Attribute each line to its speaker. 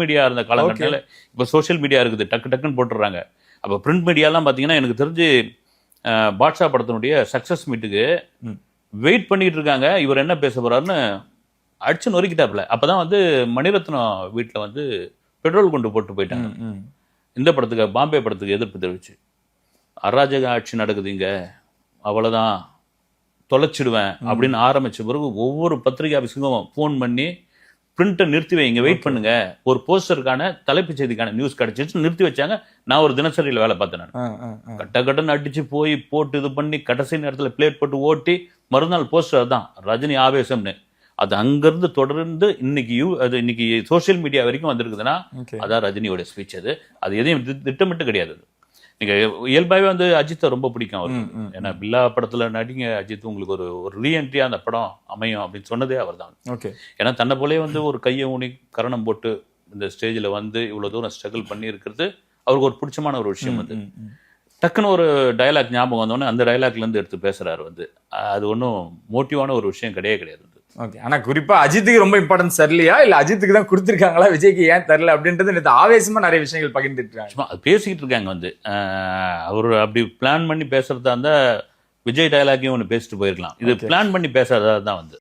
Speaker 1: Media இருந்த காலகட்டத்தில் இப்போ சோஷியல் மீடியா இருக்குது. டக்கு டக்குன்னு போட்டுடுறாங்க. அப்போ பிரிண்ட் மீடியாலாம் பார்த்தீங்கன்னா எனக்கு தெரிஞ்சு பாட்ஷா படத்தினுடைய சக்ஸஸ் மீட்டுக்கு. வெயிட் பண்ணிட்டு இருக்காங்க. இவர் என்ன பேச போறாருன்னு அடிச்சு நொறுக்கிட்டாப்ல அப்பதான் வந்து மணிரத்னம் வீட்டில் வந்து பெட்ரோல் கொண்டு போட்டு போயிட்டாங்க. இந்த படத்துக்கு பாம்பே படத்துக்கு எதிர்ப்பு தெரிவிச்சு. அராஜக ஆட்சி நடக்குது இங்க. அவ்வளவுதான் தொலைச்சிடுவேன் அப்படின்னு ஆரம்பிச்ச பிறகு ஒவ்வொரு பத்திரிகை ஆஃபீஸுக்கும் ஃபோன் பண்ணி பிரிண்ட்டை நிறுத்தி வைங்க வெயிட் பண்ணுங்க. ஒரு போஸ்டருக்கான தலைப்புச் செய்திக்கான நியூஸ் கிடைச்சிச்சு நிறுத்தி வச்சாங்க. நான் ஒரு தினசரியில் வேலை பார்த்தேன் நான். கட்ட கட்டன்னு அடிச்சு போய் போட்டு இது பண்ணி கடைசி நேரத்தில் பிளேட் போட்டு ஓட்டி மறுநாள் போஸ்டர் தான் ரஜினி ஆவேசம்னு. அது அங்கிருந்து தொடர்ந்து இன்னைக்கு யூ அது இன்னைக்கு சோஷியல் மீடியா வரைக்கும் வந்திருக்குதுன்னா. அதான் ரஜினியோட ஸ்பீச் அது. அது எதையும் திட்டமிட்டு கிடையாது அது. நீங்க இயல்பாகவே வந்து அஜித்தை ரொம்ப பிடிக்கும் அவருக்கு. ஏன்னா பில்லா படத்துல நடிங்க அஜித் உங்களுக்கு ஒரு ஒரு ரீஎன்ட்ரியா அந்த படம் அமையும் அப்படின்னு சொன்னதே அவர் தான்
Speaker 2: ஓகே
Speaker 1: ஏன்னா தன்னை போலே வந்து ஒரு கையை ஊனி கரணம் போட்டு இந்த ஸ்டேஜில் வந்து இவ்வளோ தூரம் ஸ்ட்ரகிள் பண்ணி இருக்கிறது அவருக்கு ஒரு பிடிச்சமான ஒரு விஷயம் அது
Speaker 2: ம்.
Speaker 1: டக்குன்னு ஒரு டயலாக் ஞாபகம் வந்தோடனே அந்த இருந்து எடுத்து பேசுறாரு வந்து அது ஒன்றும் மோட்டிவான ஒரு விஷயம் கிடையவே கிடையாது.
Speaker 2: ஓகே. ஆனா குறிப்பா அஜித்துக்கு ரொம்ப இம்பார்ட்டன்ஸ் தரலையா இல்ல அஜித்துக்கு தான் கொடுத்துருக்காங்களா? விஜய்க்கு ஏன் தரல அப்படின்றது நேத்து ஆவேசமா நிறைய விஷயங்கள் பகிர்ந்துட்டு இருக்காங்க
Speaker 1: சும்மா அது பேசிக்கிட்டு இருக்காங்க வந்து. அவர் அப்படி பிளான் பண்ணி பேசுறதா இருந்தா விஜய் டயலாக்கையும் ஒன்று பேசிட்டு போயிருக்கலாம் இது. பிளான் பண்ணி பேசுறதா தான் வந்து.